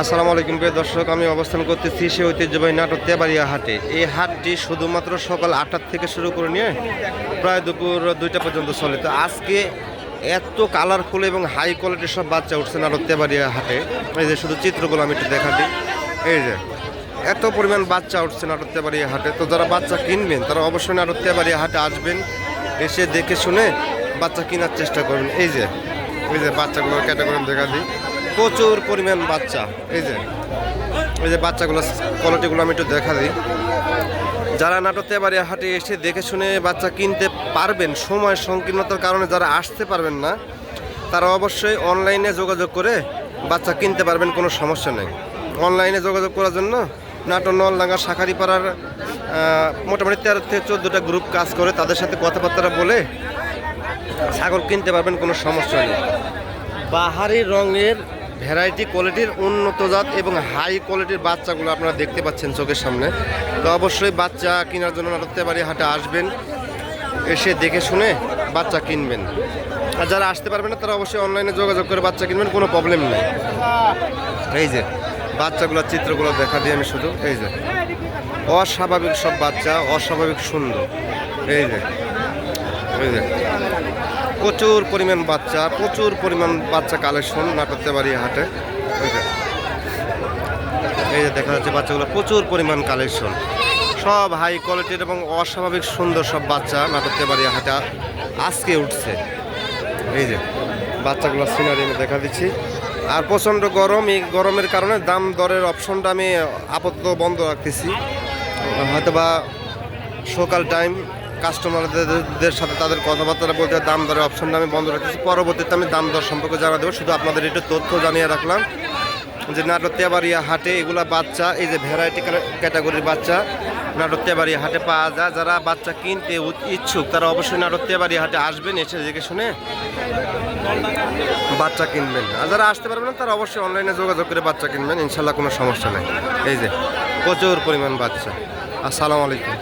আসসালামু আলাইকুম প্রিয় দর্শক, আমি অবস্থান করতেছি সে ঐতিহ্যবাহী নাটক তেবাড়িয়া হাটে। এই হাটটি শুধুমাত্র সকাল আটটার থেকে শুরু করে নিয়ে প্রায় দুপুর দুইটা পর্যন্ত চলে। তো আজকে এত কালারফুল এবং হাই কোয়ালিটির সব বাচ্চা উঠছে নাটক তেবাড়িয়া হাটে। এই যে শুধু চিত্রগুলো আমি একটু দেখা দিই। এই যে, এত পরিমাণ বাচ্চা উঠছে নাটক তেবাড়িয়া হাটে। তো যারা বাচ্চা কিনবেন, তারা অবশ্যই নাটক তেবাড়িয়া হাটে আসবেন, এসে দেখে শুনে বাচ্চা কেনার চেষ্টা করবেন। এই যে এই যে বাচ্চাগুলোর ক্যাটাগরি দেখা দিই। প্রচুর পরিমাণ বাচ্চা। এই যে এই যে বাচ্চাগুলো কোয়ালিটিগুলো আমি একটু দেখা দিই। যারা নাটকতে এবারে হাটে এসে দেখে শুনে বাচ্চা কিনতে পারবেন, সময় সংকীর্ণতার কারণে যারা আসতে পারবেন না, তারা অবশ্যই অনলাইনে যোগাযোগ করে বাচ্চা কিনতে পারবেন, কোনো সমস্যা নেই। অনলাইনে যোগাযোগ করার জন্য নাটক নলডাঙ্গা শাখারিপাড়ার মোটামুটি তেরো থেকে চোদ্দোটা গ্রুপ কাজ করে, তাদের সাথে কথাবার্তা বলে ছাগল কিনতে পারবেন, কোনো সমস্যা নেই। বাহারি রঙের ভ্যারাইটি কোয়ালিটির উন্নত জাত এবং হাই কোয়ালিটির বাচ্চাগুলো আপনারা দেখতে পাচ্ছেন চোখের সামনে। তো অবশ্যই বাচ্চা কেনার জন্য নাটকতে হাটে আসবেন, এসে দেখে শুনে বাচ্চা কিনবেন। আর যারা আসতে পারবেন না, তারা অবশ্যই অনলাইনে যোগাযোগ করে বাচ্চা কিনবেন, কোনো প্রবলেম নেই। এই যে, বাচ্চাগুলোর চিত্রগুলো দেখা দিই আমি শুধু, এই যে। অস্বাভাবিক সব বাচ্চা, অস্বাভাবিক সুন্দর। এই যে এই যে। প্রচুর পরিমাণ বাচ্চা, প্রচুর পরিমাণ বাচ্চা কালেকশন নাটকতে বাড়ি হাটে এই যে দেখা যাচ্ছে বাচ্চাগুলো প্রচুর পরিমাণ কালেকশন সব হাই কোয়ালিটির এবং অস্বাভাবিক সুন্দর সব বাচ্চা নাটকতে বাড়ি হাটে আজকে উঠছে। এই যে, বাচ্চাগুলো সিনারি আমি দেখা দিচ্ছি। আর প্রচণ্ড গরম, এই গরমের কারণে দাম দরের অপশনটা আমি আপাতত বন্ধ রাখতেছি। হয়তো বা সকাল টাইম কাস্টমারদের সাথে তাদের কথাবার্তা বলতে দাম দরের অপশনটা আমি বন্ধ রাখতেছি পরবর্তীতে আমি দাম দর সম্পর্কে জানা দেবো। শুধু আপনাদের একটু তথ্য জানিয়ে রাখলাম যে নাটত্যাবাড়িয়া হাটে এগুলা বাচ্চা, এই যে ভ্যারাইটি ক্যাটাগরির বাচ্চা নাটত্যাবাড়িয়া হাটে পাওয়া যায়। যারা বাচ্চা কিনতে ইচ্ছুক, তারা অবশ্যই নাটত্যাবাড়িয়া হাটে আসবেন, এসে দেখে শুনে বাচ্চা কিনবেন। আর যারা আসতে পারবেন না, তারা অবশ্যই অনলাইনে যোগাযোগ করে বাচ্চা কিনবেন। ইনশাল্লাহ কোনো সমস্যা নেই। এই যে, প্রচুর পরিমাণ বাচ্চা। আসসালামু আলাইকুম।